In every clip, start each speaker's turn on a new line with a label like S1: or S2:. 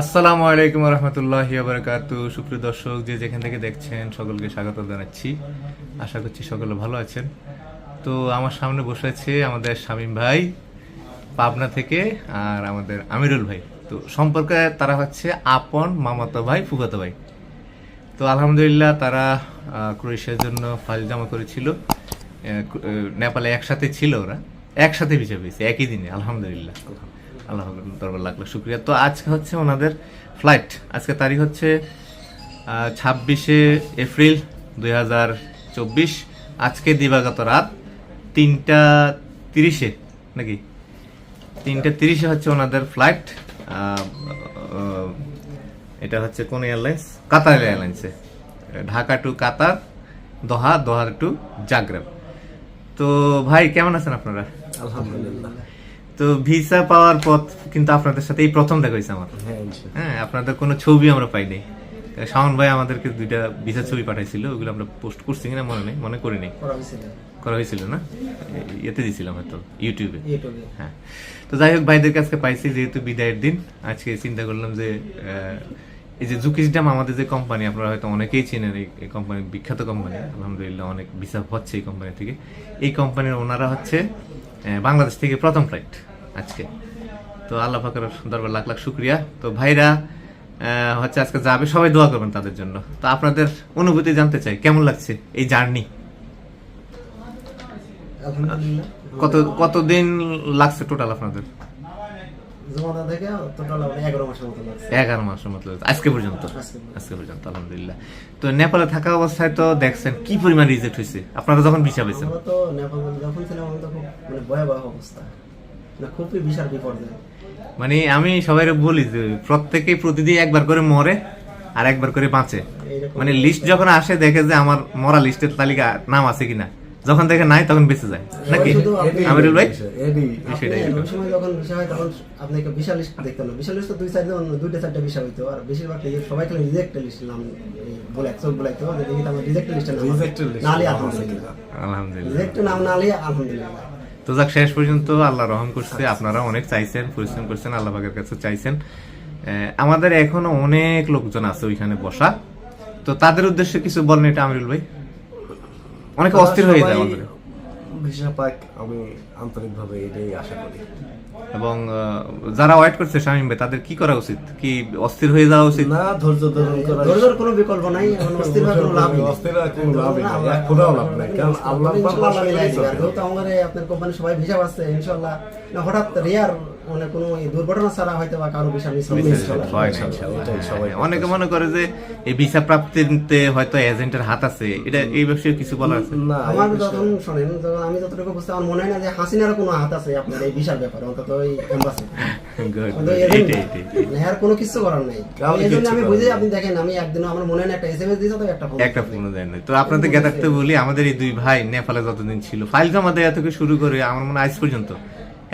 S1: আসসালামু আলাইকুম রহমতুল্লাহ বারকাত সুপ্রিয় দর্শক, যে যেখান থেকে দেখছেন, সকলকে স্বাগত জানাচ্ছি। আশা করছি সকলে ভালো আছেন। তো আমার সামনে বসে আছে আমাদের শামীম ভাই, পাবনা থেকে, আর আমাদের আমিরুল ভাই। তো সম্পর্কে তারা হচ্ছে আপন মামাতো ভাই, ফুফাতো ভাই। তো আলহামদুলিল্লাহ তারা ক্রোয়েশিয়ার জন্য ফাইল জমা করেছিল। নেপালে একসাথে ছিল ওরা। একসাথে ভিসা পেয়েছে একই দিনে, আলহামদুলিল্লাহ। আল্লাহ দরবার লাখ শুক্রিয়া। তো আজকে হচ্ছে ওনাদের ফ্লাইট আজকে তারিখ হচ্ছে ছাব্বিশে এপ্রিল দুই হাজার চব্বিশ। আজকে দিবাগত রাত তিনটা তিরিশে, নাকি? তিনটা তিরিশে হচ্ছে ওনাদের ফ্লাইট এটা হচ্ছে কোন airlines Qatar এয়ারলাইন্সে Dhaka to Qatar Doha Doha to Zagreb তো ভাই, কেমন আছেন আপনারা?
S2: আলহামদুলিল্লাহ।
S1: তো ভিসা পাওয়ার পথ কিন্তু আপনাদের সাথে এই প্রথম দেখা হয়েছে আমার।
S2: হ্যাঁ
S1: হ্যাঁ আপনাদের কোনো ছবি আমরা পাইনি শাওন ভাই আমাদেরকে দুইটা ভিসা ছবি পাঠাইছিল ওগুলো আমরা পোস্ট করছি কিনা মনে নেই মনে
S2: করা হয়েছিল।
S1: করা হয়েছিল না? এ- ইয়েতে দিছিলাম হয়তো ইউটিউবে। হ্যাঁ। তো যাই হোক ভাইদের কাছে পাইছি যেহেতু বিদায়ের দিন। আজকে চিন্তা করলাম যে এই যে জুকিস ডাম আমাদের যে কোম্পানি আপনারা হয়তো অনেকেই চেনেন এই- কোম্পানি বিখ্যাত কোম্পানি আলহামদুলিল্লাহ অনেক বিচার হচ্ছে এই কোম্পানি থেকে। এই কোম্পানির ওনারা হচ্ছে বাংলাদেশ থেকে প্রথম ফ্লাইট আজকে। তো আল্লাহ ফাকর দরবার লাখ লাখ শুক্রিয়া। তো ভাইরা হচ্ছে আজকে যাবে সবাই দোয়া করবেন তাদের জন্য। তো আপনাদের অনুভূতি জানতে চাই কেমন লাগছে এই জার্নি? কত কতদিন লাগছে টোটাল আপনাদের?
S2: থেকে টোটাল এগারো মাসের মতো লাগছে।
S1: এগারো মাসের মতো পর্যন্ত?
S2: আজকে পর্যন্ত।
S1: আজকে পর্যন্ত আলহামদুলিল্লাহ। তো নেপালে থাকা অবস্থায় তো দেখছেন কি পরিমাণ রিজেক্ট হয়েছে? আপনারা যখন ভিসা পেয়েছেন?
S2: আমরা তো নেপাল যখন ছিলাম তো খুব মানে ভয়াবহ অবস্থা। মানে খুবই বিশাল বিপর্যয়।
S1: মানে আমি সবাই বলি যে প্রত্যেকেই প্রতিদিন একবার করে মরে আর একবার করে বাঁচে। মানে লিস্ট যখন আসে দেখে যে আমার মরা লিস্টের তালিকা নাম আছে কিনা। যখন দেখে নাই তখন বেঁচে যায়। নাকি? আমিরুল ভাই?
S2: আপনি
S1: সেটাই
S2: সময় যখন বিষয় হয় তখন আপনাকে বিশাল লিস্ট দেখতাম না বিশাল লিস্ট তো দুই সাইডে দুইটা চারটা বিষয় হইতো। আর বেশিরভাগ এই সবাই খালি রিজেক্ট লিস্ট নাম বলে চোখ বলাইতো যে দেখি তো আমার রিজেক্ট লিস্টে নালি
S3: নাম
S2: আলহামদুলিল্লাহ।
S1: আলহামদুলিল্লাহ।
S2: রিজেক্ট নাম না নালি আলহামদুলিল্লাহ।
S1: তো যাক শেষ পর্যন্ত আল্লাহ রহম করছে। আপনারা অনেক চাইছেন পরিশ্রম করছেন আল্লাহ পাকের কাছে চাইছেন। আমাদের এখনও অনেক লোকজন আছে ওইখানে বসা। তো তাদের উদ্দেশ্যে কিছু বলেন এটা আমিরুল ভাই। অনেকে অস্থির হয়ে যায় আমাদের
S3: ভিসা পাক আমি আন্তরিকভাবে এটাই আশা করি
S1: এবং যারা ওয়েট করছে শামীম ভাই তাদের কি করা উচিত কি অস্থির হয়ে যাওয়া উচিত
S3: না ধৈর্য ধারণ করা
S2: ধৈর্যের কোনো বিকল্প নাই এখন অস্থির হওয়ার কোনো লাভ নেই
S3: অস্থির হওয়ার কোনো লাভই নাই, এক লাভ নাই, কারণ
S2: আল্লাহ মিলাই দিবে।
S3: চলতে
S2: আমাদের আপনার কোম্পানি সবাই ভিসা পাচ্ছে ইনশাআল্লাহ না হঠাৎ রেয়ার মানে কোনো এই দুর্ঘটনা ছাড়া হয়তো বা কারও ভিসা মিস হবে ইনশাআল্লাহ।
S1: হয়
S3: সবাই
S1: হ্যাঁ, অনেকে মনে করে যে এই ভিসা প্রাপ্তিতে হয়তো এজেন্টের হাত আছে। এটা এই বিষয়ে কিছু বলার আছে?
S3: না
S2: আমার যখন শোনেন যখন আমি যতটুকু বুঝতে আমার মনে হয় না যে হাসিনারও কোনো হাত আছে আপনার এই ভিসার ব্যাপারে অন্তত ওই এম্বাসি। মানে এর কোনো কিছু করার নাই। এই জন্য আমি বুঝি আপনি দেখেন আমি একদিন আমার মনে হয় না একটা এসএমএস দিয়েছে তো একটা ফোন
S1: একটা ফোনও দেয় নাই তো আপনাদের বলি আমাদের এই দুই ভাই নেপালে যতদিন ছিল ফাইল জমা দেওয়া থেকে শুরু করে আমার মনে হয় আজ পর্যন্ত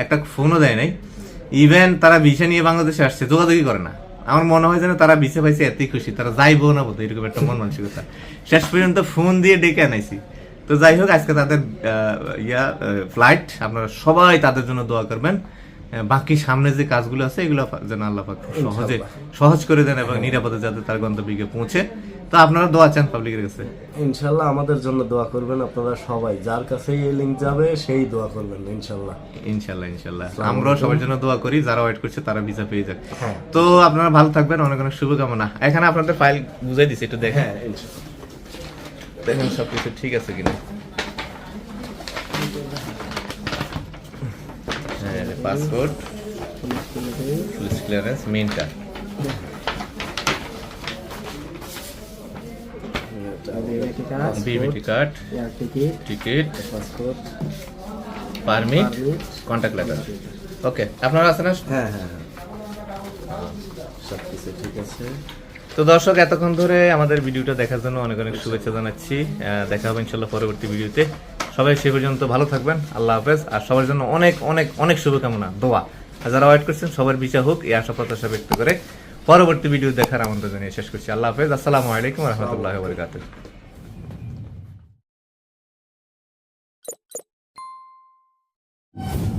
S1: একটা ফোনও দেয় নাই। ইভেন তারা ভিসা নিয়ে বাংলাদেশে আসছে যোগাযোগই করে না। আমার মনে হয় যেন তারা ভিসা পাইছে এতই খুশি তারা যাইবো না বোধ এরকম একটা মন মানসিকতা। শেষ পর্যন্ত ফোন দিয়ে ডেকে আনাইছি। তো যাই হোক আজকে তাদের ইয়া ফ্লাইট আপনারা সবাই তাদের জন্য দোয়া করবেন। বাকি সামনে যে কাজগুলো আছে এগুলো যেন আল্লাহ সহজে সহজ করে দেন এবং নিরাপদে যাতে তার গন্তব্যে পৌঁছে। তো আপনারা দোয়া চান পাবলিকের কাছে?
S3: ইনশাআল্লাহ আমাদের জন্য দোয়া করবেন আপনারা সবাই। যার কাছে এই লিংক যাবে সেই দোয়া করবেন ইনশাআল্লাহ
S1: ইনশাল্লাহ ইনশাল্লাহ। আমরাও সবার জন্য দোয়া করি যারা ওয়েট করছে তারা ভিসা পেয়ে যাক।
S3: হ্যাঁ।
S1: তো আপনারা ভালো থাকবেন অনেক অনেক শুভকামনা। এখানে আপনাদের ফাইল বুঝাই দিছি একটু দেখেন।
S3: হ্যাঁ
S1: দেখেন সবকিছু ঠিক আছে কিনা। পাসপোর্ট পুলিশ ক্লিয়ারেন্স মেইনটা
S2: identity card
S1: BBT card
S2: ticket
S1: permit contact letter okay আপনারা আছেন না?
S3: হ্যাঁ হ্যাঁ হ্যাঁ। সব কিছু ঠিক আছে।
S1: তো দর্শক এতক্ষণ ধরে আমাদের ভিডিওটা দেখার জন্য অনেক অনেক শুভেচ্ছা জানাচ্ছি। দেখা হবে ইনশাল্লাহ পরবর্তী ভিডিওতে। সবাই সে পর্যন্ত ভালো থাকবেন আল্লাহ হাফেজ। আর সবার জন্য অনেক অনেক অনেক শুভকামনা দোয়া। আর যারা ওয়েট করছেন সবার বিচার হোক এই আশা প্রত্যাশা ব্যক্ত করে পরবর্তী ভিডিও দেখার আমন্ত্রণ জানিয়ে শেষ করছি। আল্লাহ হাফেজ। আসসালামু আলাইকুম রহমতুল্লাহ you